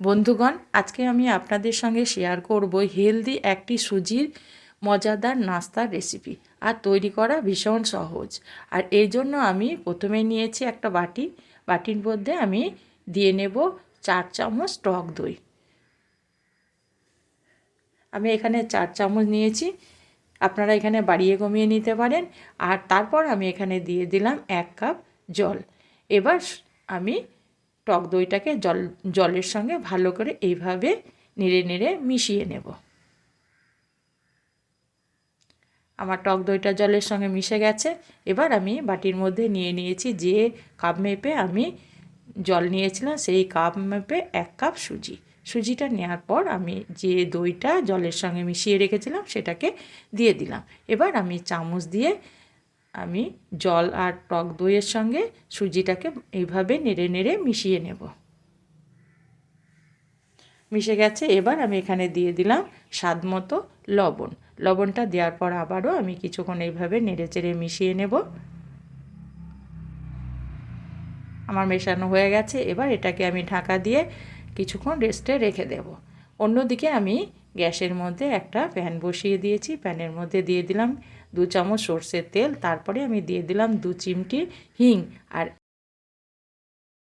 বন্ধুগণ, আজকে আমি আপনাদের সঙ্গে শেয়ার করব হেলদি একটি সুজির মজাদার নাস্তার রেসিপি আর তৈরি করা ভীষণ সহজ। আর এই জন্য আমি প্রথমে নিয়েছি একটা বাটি। বাটির মধ্যে আমি দিয়ে নেব চার চামচ টক দই। আমি এখানে চার চামচ নিয়েছি। আপনারা এখানে বাড়িয়ে কমিয়ে নিতে পারেন। আর তারপর আমি এখানে দিয়ে দিলাম এক কাপ জল। এবার আমি টক দইটাকে জল, জলের সঙ্গে ভালো করে এইভাবে নেড়ে নেড়ে মিশিয়ে নেব। আমার টক দইটা জলের সঙ্গে মিশে গেছে। এবার আমি বাটির মধ্যে নিয়ে নিয়েছি যে কাপ মেপে আমি জল নিয়েছিলাম, সেই কাপ মেপে এক কাপ সুজি। সুজিটা নেওয়ার পর আমি যে দইটা জলের সঙ্গে মিশিয়ে রেখেছিলাম, সেটাকে দিয়ে দিলাম। এবার আমি চামচ দিয়ে আমি জল আর টক দইয়ের সঙ্গে সুজিটাকে এইভাবে নেড়ে নেড়ে মিশিয়ে নেব। মিশে গেছে, এবার আমি এখানে দিয়ে দিলাম স্বাদ মতো লবণ। লবণটা দেওয়ার পর আবারও আমি কিছুক্ষণ এইভাবে নেড়ে চেড়ে মিশিয়ে নেব। আমার মেশানো হয়ে গেছে, এবার এটাকে আমি ঢাকা দিয়ে কিছুক্ষণ রেস্টে রেখে দেব। অন্যদিকে আমি গ্যাসের মধ্যে একটা প্যান বসিয়ে দিয়েছি, প্যানের মধ্যে দিয়ে দিলাম দু চামচ সর্ষের তেল, তারপরে আমি দিয়ে দিলাম দু চিমটি হিং আর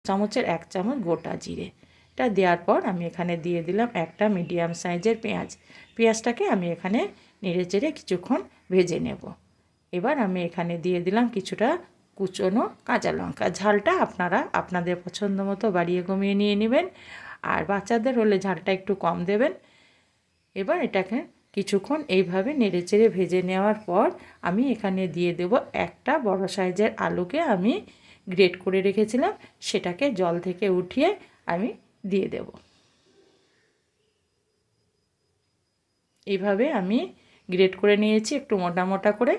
চামচের এক চামচ গোটা জিরে। এটা দেওয়ার পর আমি এখানে দিয়ে দিলাম একটা মিডিয়াম সাইজের পেঁয়াজ। পেঁয়াজটাকে আমি এখানে নেড়ে চেড়ে কিছুক্ষণ ভেজে নেব। এবার আমি এখানে দিয়ে দিলাম কিছুটা কুচনো কাঁচা লঙ্কা। ঝালটা আপনারা আপনাদের পছন্দ মতো বাড়িয়ে কমিয়ে নিয়ে নেবেন। আর বাচ্চাদের হলে ঝালটা একটু কম দেবেন। এবার এটাকে কিছুক্ষণ এইভাবে নেড়ে চেড়ে ভেজে নেওয়ার পর আমি এখানে দিয়ে দেব একটা বড় সাইজের আলুকে আমি গ্রেট করে রেখেছিলাম, সেটাকে জল থেকে উঠিয়ে আমি দিয়ে দেব। এইভাবে আমি গ্রেট করে নিয়েছি, একটু মোটা মোটা করে।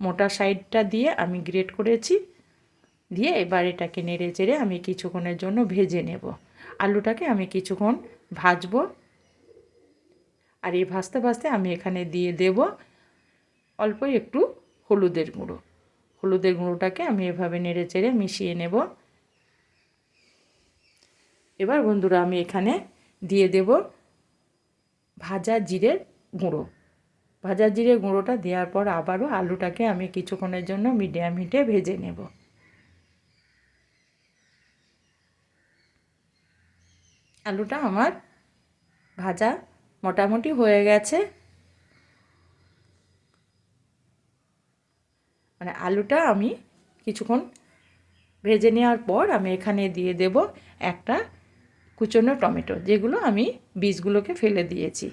মোটা সাইডটা দিয়ে আমি গ্রেট করেছি, দিয়ে এবার এটাকে নেড়ে চেড়ে আমি কিছুক্ষণের জন্য ভেজে নেব। আলুটাকে আমি কিছুক্ষণ ভাজবো। আর এই ভাজতে ভাজতে আমি এখানে দিয়ে দেব অল্প একটু হলুদের গুঁড়ো। হলুদের গুঁড়োটাকে আমি এভাবে নেড়ে চেড়ে মিশিয়ে নেব। এবার বন্ধুরা আমি এখানে দিয়ে দেব ভাজা জিরের গুঁড়ো। ভাজা জিরে গুঁড়োটা দেওয়ার পর আবারও আলুটাকে আমি কিছুক্ষণের জন্য মিডিয়াম হিটে ভেজে নেব। আলুটা আমার ভাজা মোটামুটি হয়ে গেছে। মানে আলুটা আমি কিছুক্ষণ ভেজে নেওয়ার পর আমি এখানে দিয়ে দেব একটা কুচনো টমেটো, যেগুলো আমি বীজগুলোকে ফেলে দিয়েছি।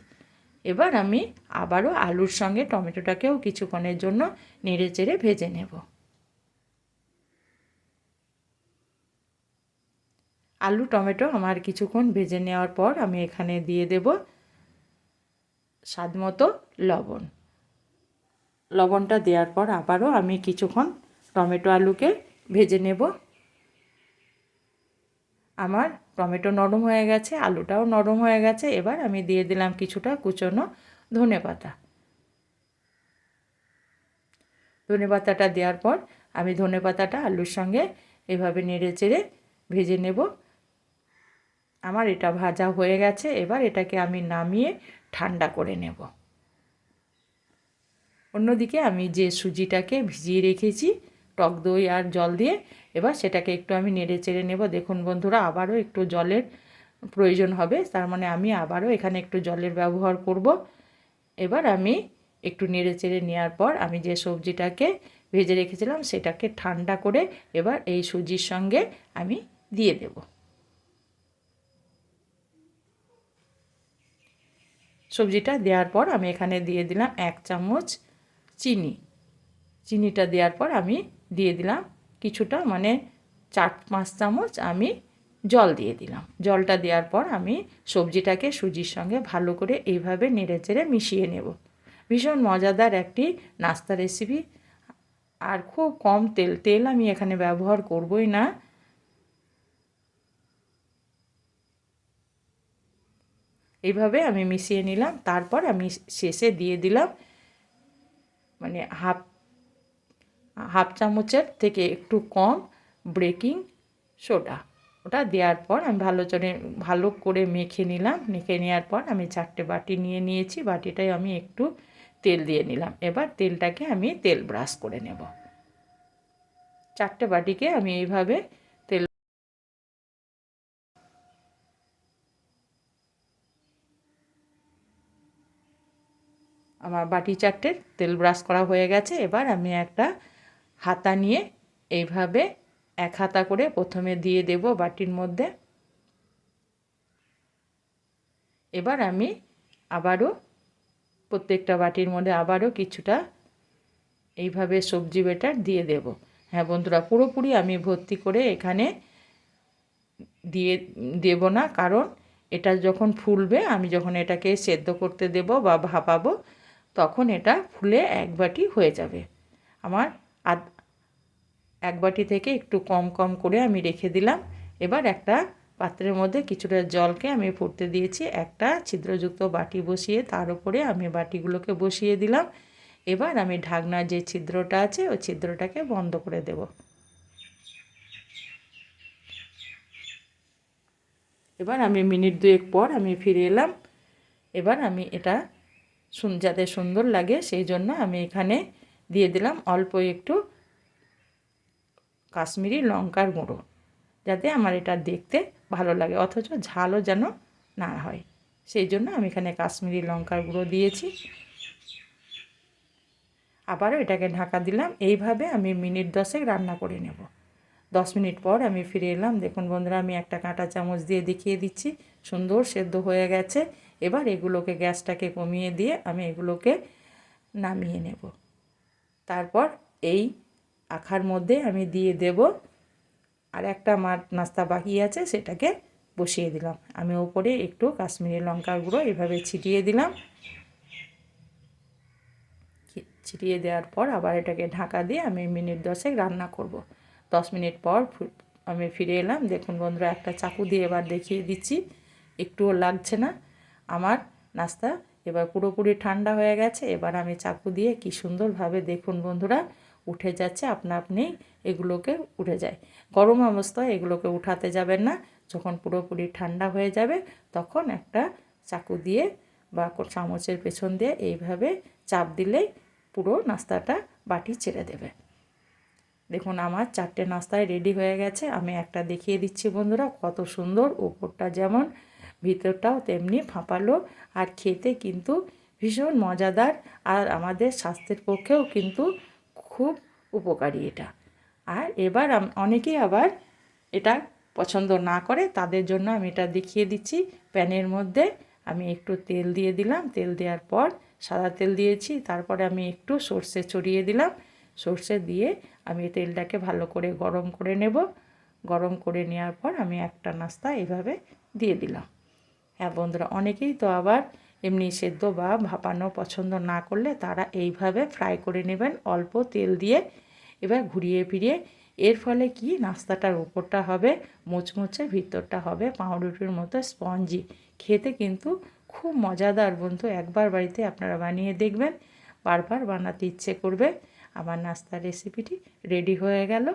এবার আমি আবারও আলুর সঙ্গে টমেটোটাকেও কিছুক্ষণের জন্য নেড়ে চেড়ে ভেজে নেব। আলু, টমেটো আমার কিছুক্ষণ ভেজে নেওয়ার পর আমি এখানে দিয়ে দেব স্বাদ মতো লবণ। লবণটা দেওয়ার পর আবারও আমি কিছুক্ষণ টমেটো আলুকে ভেজে নেব। আমার টমেটো নরম হয়ে গেছে, আলুটাও নরম হয়ে গেছে। এবার আমি দিয়ে দিলাম কিছুটা কুচনো ধনে পাতা। ধনে পাতাটা দেওয়ার পর আমি ধনে পাতাটা আলুর সঙ্গে এভাবে নেড়ে চেড়ে ভেজে নেব। আমার এটা ভাজা হয়ে গেছে, এবার এটাকে আমি নামিয়ে ঠান্ডা করে নেব। অন্যদিকে আমি যে সুজিটাকে ভিজিয়ে রেখেছি, টক দই আর জল দিয়ে, এবার সেটাকে একটু আমি নেড়ে চেড়ে নেব। দেখুন বন্ধুরা, আবারও একটু জলের প্রয়োজন হবে, তার মানে আমি আবারও এখানে একটু জলের ব্যবহার করব। এবার আমি একটু নেড়ে চেড়ে নেওয়ার পর আমি যে সবজিটাকে ভেজে রেখেছিলাম, সেটাকে ঠান্ডা করে এবার এই সুজির সঙ্গে আমি দিয়ে দেব। সবজিটা দেওয়ার পর আমি এখানে দিয়ে দিলাম এক চামচ চিনি। চিনিটা দেওয়ার পর আমি দিয়ে দিলাম কিছুটা মানে চার পাঁচ চামচ আমি জল দিয়ে দিলাম। জলটা দেওয়ার পর আমি সবজিটাকে সুজির সঙ্গে ভালো করে এইভাবে নেড়ে চেড়ে মিশিয়ে নেব। ভীষণ মজাদার একটি নাস্তা রেসিপি আর খুব কম তেল তেল আমি এখানে ব্যবহার করবই না। এইভাবে আমি মিশিয়ে নিলাম। তারপর আমি শেষে দিয়ে দিলাম মানে হাফ হাফ চামচের থেকে একটু কম ব্রেকিং সোডা। ওটা দেওয়ার পর আমি ভালো করে ভালো করে মেখে নিলাম। মেখে নেওয়ার পর আমি চারটে বাটি নিয়ে নিয়েছি। বাটিটায় আমি একটু তেল দিয়ে নিলাম। এবার তেলটাকে আমি তেল ব্রাশ করে নেব। চারটে বাটিকে আমি এইভাবে তেল আমার বাটি চারটে, তেল ব্রাশ করা হয়ে গেছে। এবার আমি একটা হাতা নিয়ে এইভাবে এক হাতা করে প্রথমে দিয়ে দেব বাটির মধ্যে। এবার আমি আবারও প্রত্যেকটা বাটির মধ্যে আবারও কিছুটা এইভাবে সবজি বেটার দিয়ে দেব। হ্যাঁ বন্ধুরা, পুরোপুরি আমি ভর্তি করে এখানে দিয়ে, দেব না। কারণ এটা যখন ফুলবে, আমি যখন এটাকে সেদ্ধ করতে দেব বা ভাপাবো তখন এটা ফুলে এক বাটি হয়ে যাবে। আমার আধ, এক বাটি থেকে একটু কম কম করে আমি রেখে দিলাম। এবার একটা পাত্রের মধ্যে কিছুটা জলকে আমি ফুটতে দিয়েছি। একটা ছিদ্রযুক্ত বাটি বসিয়ে তার উপরে আমি বাটিগুলোকে বসিয়ে দিলাম। এবার আমি ঢাকনার যে ছিদ্রটা আছে, ওই ছিদ্রটাকে বন্ধ করে দেব। এবার আমি মিনিট দুয়েক পর আমি ফিরে এলাম। এবার আমি এটা যাতে সুন্দর লাগে সেই জন্য আমি এখানে দিয়ে দিলাম অল্প একটু কাশ্মীরি লঙ্কার গুঁড়ো, যাতে আমার এটা দেখতে ভালো লাগে, অথচ ঝালও যেন না হয়। সেই জন্য আমি এখানে কাশ্মীরি লঙ্কার গুঁড়ো দিয়েছি। আবারও এটাকে ঢাকা দিলাম, এইভাবে আমি মিনিট দশেক রান্না করে নেব। দশ মিনিট পর আমি ফিরে এলাম। দেখুন বন্ধুরা, আমি একটা কাঁটা চামচ দিয়ে দেখিয়ে দিচ্ছি। সুন্দর সেদ্ধ হয়ে গেছে। এবার এগুলোকে গ্যাসটাকে কমিয়ে দিয়ে আমি এগুলোকে নামিয়ে নেব। তারপর এই আখার মধ্যে আমি দিয়ে দেব আর একটা আমার নাস্তা বাকি আছে, সেটাকে বসিয়ে দিলাম। আমি ওপরে একটু কাশ্মীরি লঙ্কার গুঁড়ো এভাবে ছিটিয়ে দিলাম। ছিটিয়ে দেওয়ার পর আবার এটাকে ঢাকা দিয়ে আমি মিনিট দশেক রান্না করব। দশ মিনিট পর আমি ফিরে এলাম। দেখুন বন্ধুরা, একটা চাকু দিয়ে এবার দেখিয়ে দিচ্ছি। একটুও লাগছে না। আমার নাস্তা এবার পুরোপুরি ঠান্ডা হয়ে গেছে, এবার আমি চাকু দিয়ে কি সুন্দরভাবে দেখুন বন্ধুরা, উঠে যাচ্ছে, আপনা আপনি এগুলোকে উঠে যায়। গরম অবস্থায় এগুলোকে উঠাতে যাবেন না, যখন পুরোপুরি ঠান্ডা হয়ে যাবে তখন একটা চাকু দিয়ে বা চামচের পেছন দিয়ে এইভাবে চাপ দিলেই পুরো নাস্তাটা বাটি ছেড়ে দেবে। দেখুন আমার চারটে নাস্তায় রেডি হয়ে গেছে, আমি একটা দেখিয়ে দিচ্ছি বন্ধুরা, কত সুন্দর উপরটা যেমন ভিতরটাও তেমনি ফাঁপালো আর খেতে কিন্তু ভীষণ মজাদার আর আমাদের স্বাস্থ্যের পক্ষেও কিন্তু খুব উপকারী এটা। আর এবার অনেকেই আবার এটা পছন্দ না করে, তাদের জন্য আমি এটা দেখিয়ে দিচ্ছি। প্যানের মধ্যে আমি একটু তেল দিয়ে দিলাম। তেল দেওয়ার পর সাদা তেল দিয়েছি, তারপরে আমি একটু সর্ষে ছড়িয়ে দিলাম। সর্ষে দিয়ে আমি তেলটাকে ভালো করে গরম করে নেব। গরম করে নেওয়ার পর আমি একটা নাস্তা এভাবে দিয়ে দিলাম। হ্যাঁ বন্ধুরা, অনেকেই তো আবার এমনি সেদ্ধ বা ভাপানো পছন্দ না করলে তারা এইভাবে ফ্রাই করে নেবেন, অল্প তেল দিয়ে। এবার ঘুরিয়ে ফিরিয়ে, এর ফলে কি নাস্তাটার উপরটা হবে, মুচমুচে ভিতরটা হবে পাউরুটির মতো স্পঞ্জি। খেতে কিন্তু খুব মজাদার বন্ধু, একবার বাড়িতে আপনারা বানিয়ে দেখবেন, বারবার বানাতে ইচ্ছে করবে। আমার নাস্তার রেসিপিটি রেডি হয়ে গেল।